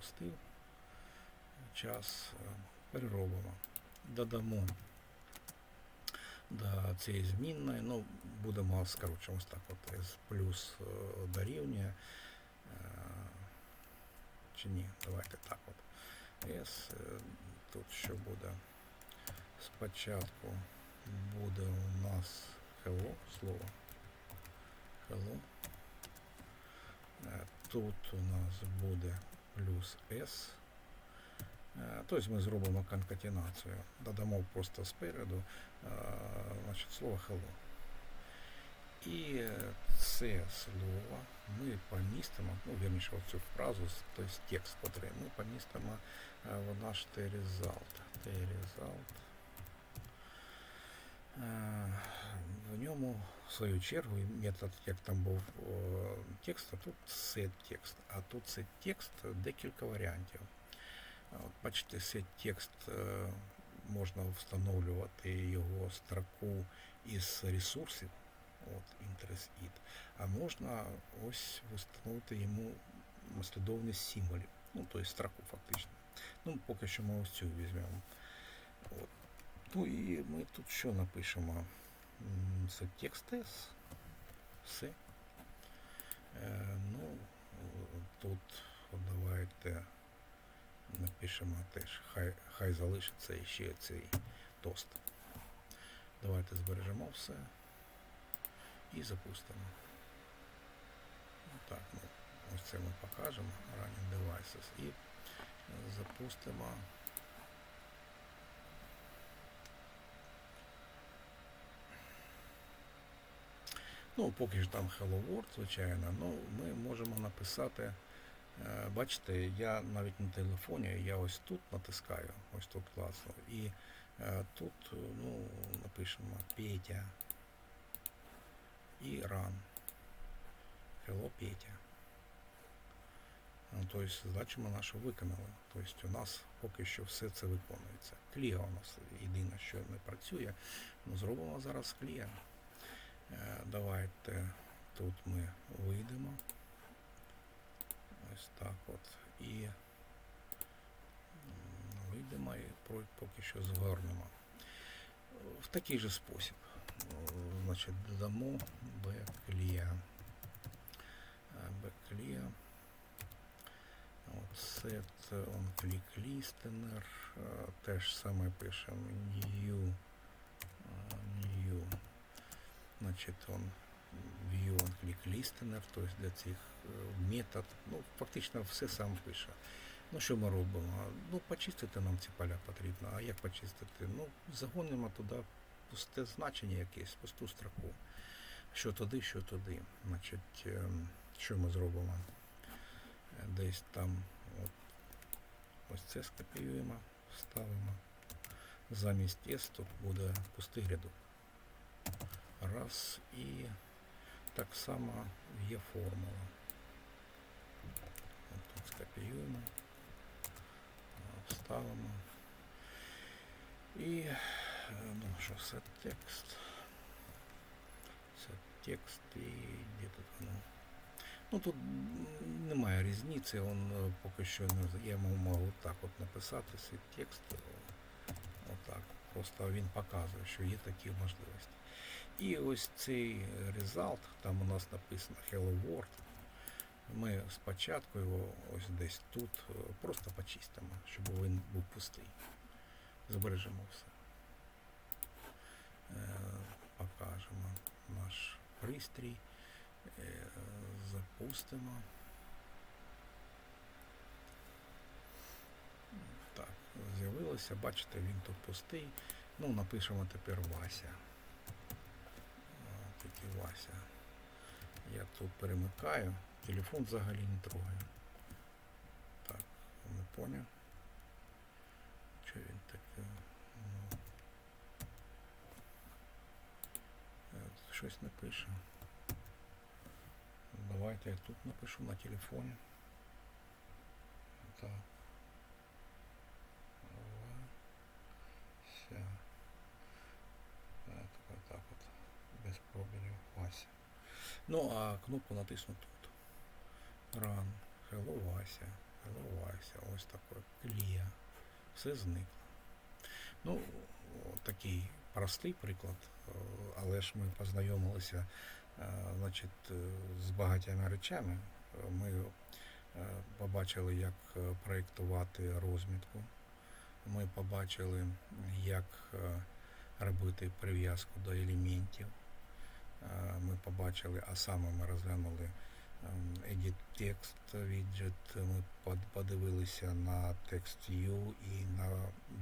пустив. Час е, переробимо. Додамо до цієї змінної, ну, будемо скорочимо ось так от S плюс е, дорівнює. е, Чи ні, давайте так от. Е, тут що буде? Спочатку буде у нас hello слово. Hello. Тут у нас буде плюс S. Е, Тобто ми зробимо конкатенацію. Додамо просто спереду е, значить, слово hello. І е, це слово ми помістимо, ну, вірніше, оцю фразу, тобто текст, котрий ми помістимо е, в наш T-result. T-result. Е, В ньому, в свою чергу, метод, як там був о, текст, а тут set текст. А тут set текст декілька варіантів. От, бачите, set текст е, можна встановлювати його строку із ресурсів, от, interest it, а можна ось встановити йому послідовність символів, ну, тобто строку фактично. Ну, поки що ми ось цю візьмемо. От. Ну і ми тут що напишемо? Це текст S. Все. Ну, тут давайте напишемо теж. Хай, хай залишиться ще цей тост. Давайте збережемо все і запустимо. Так, ну, ось це ми покажемо. Running devices. І запустимо. Ну, поки ж там Hello World, звичайно, ну, ми можемо написати. е, Бачите, я навіть на телефоні, я ось тут натискаю, ось тут класно. І е, тут е, ну, напишемо Петя і Run. Hello, Петя. Ну, тобто задачу нашу виконали. Тобто у нас поки що все це виконується. Клія у нас єдине, що не працює. Ну, зробимо зараз клія. Е, Давайте тут ми вийдемо. Ось так от. І вийдемо і поки що згорнемо. В такий же спосіб. Значить, додамо беклія. Беклія. Set on click listener. Е, Те ж саме пишемо new. Е, New. Значит, он view on click listener, то есть для цих е, метод. Ну, фактично все сам пише. Ну, що ми робимо? Ну, почистити нам ці поля потрібно. А як почистити? Ну, загонимо туди пусте значення якесь, пусту строку. Що туди, що туди. Значить, ем, що ми зробимо? Е, Десь там от, ось це скопіюємо, вставимо. Замість тут буде пустий рядок. Раз і так само є формула. Тут скопіюємо, вставимо. І е, ну що, це текст. Це текст і де тут воно? Ну тут немає різниці, он е, поки що не я можу так от написати цей текст. Отак. Просто він показує, що є такі можливості. І ось цей результат, там у нас написано Hello World. Ми спочатку його ось десь тут е, просто почистимо, щоб він був пустий. Збережемо все. Е, Покажемо наш пристрій. Е, Запустимо. Так, з'явилося, бачите, він тут пустий. Ну, напишемо тепер Вася. Тільки Вася. Я тут перемикаю, телефон взагалі не трогаю. Так, не поняв. Що він таке? Ну, е, Щось не пише. Давайте я тут напишу на телефоні. Так. Вася. Так, так, так от. Без пробілів. Вася. Ну, а кнопку натисну тут. Run. Hello, Вася. забувайся, ось таке, клія. Все зникло. Ну, такий простий приклад, е, але ж ми познайомилися е, значить, е, з багатьма речами. Ми побачили, як проєктувати розмітку. Ми побачили, як робити прив'язку до елементів. Е, Ми побачили, а саме ми розглянули Edit Text widget, ми подивилися на TextView і на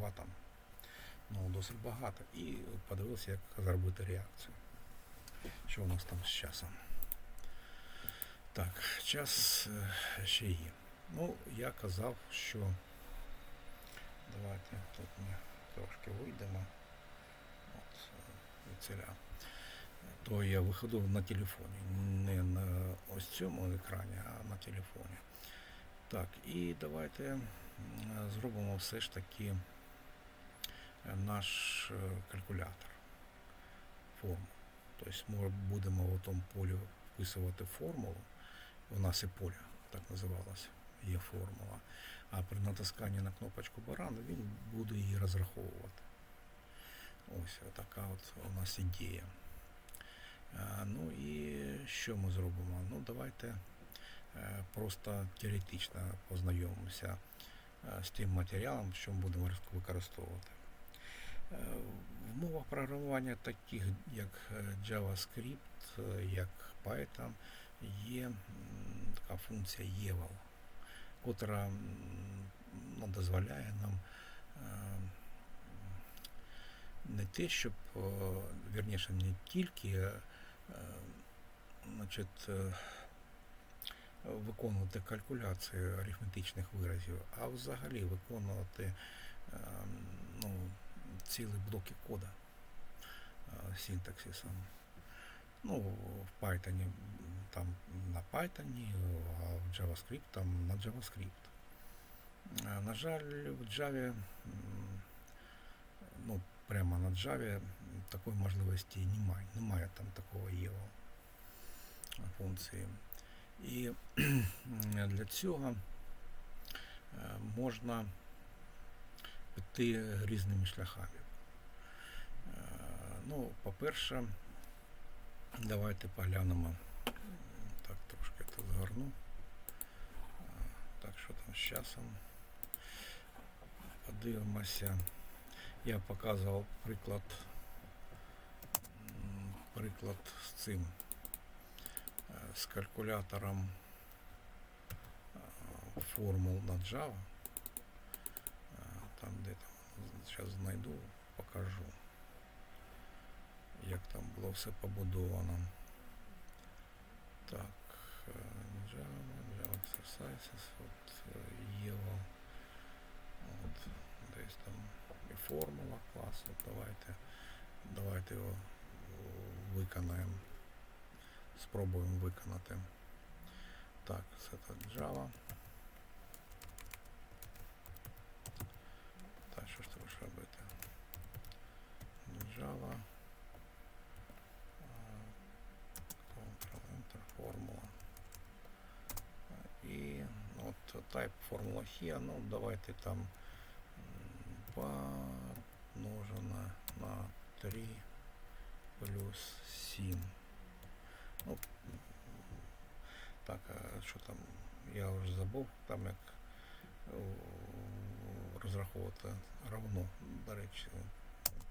Button. Ну, досить багато. І подивилися, як зробити реакцію. Що у нас там з часом? Так, час е, ще є. Ну, я казав, що давайте тут ми трошки вийдемо. От, е, від. То я виходив на телефоні. Не на ось цьому екрані, а на телефоні. Так, і давайте зробимо все ж таки е, наш е, калькулятор форму. Тобто ми будемо в тому полі вписувати формулу. У нас і поле так називалося, є формула. А при натисканні на кнопочку барану він буде її розраховувати. Ось така от у нас ідея. Ну і що ми зробимо? Ну, давайте е, просто теоретично познайомимося е, з тим матеріалом, що ми будемо використовувати. Е, В мовах програмування, таких як JavaScript, як Python, є така функція eval, котра ну, дозволяє нам не те, щоб, е, вірніше, не тільки значить, е, виконувати калькуляції арифметичних виразів, а взагалі виконувати е, ну, цілі блоки кода е, синтаксисом. Ну, в Python там на Python, а в JavaScript там на JavaScript. Е, На жаль, в Java, ну, прямо на Java такої можливості немає. Немає там такого ЄВО функції. І для цього е, можна піти різними шляхами. Е, Ну, по-перше, давайте поглянемо. Так, трошки тут згорну. Е, Так, що там з часом? Подивимося. Я показував приклад, приклад з цим, е, з калькулятором е, формул на Java. Е, Там де там, зараз знайду, покажу, як там було все побудовано. Так, Java, Java Exercises, от Єва, от десь там і формула клас. От давайте, давайте його виконаємо. Спробуємо виконати. Так, це так Java. Так, що ж ти робити? Java. Ctrl-Enter, формула. І от type формула here, ну давайте там помножено на 3 плюс 7. Ну, так, а що там, я вже забув, там як розраховувати равно, до речі,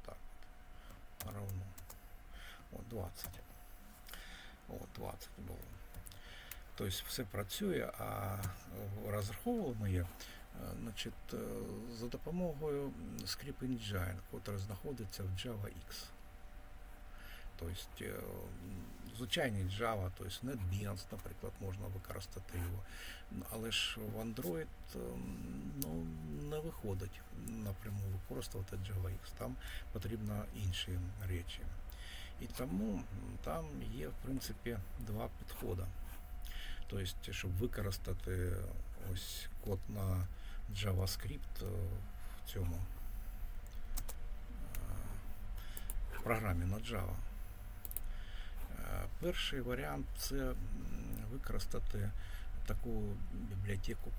так, от, равно. От 20. От 20 було. Тобто все працює, а е, розраховували ми її, е, значить, е, за допомогою Script Engine, який знаходиться в JavaX. Тобто е, звичайний Java, тобто NetBeans, наприклад, можна використати його. Але ж в Android ну, не виходить напряму використовувати JavaX. Там потрібно інші речі. І тому там є, в принципі, два підходи. Тобто, щоб використати ось код на JavaScript е, в цьому програмі на Java. Перший варіант це використати таку бібліотеку,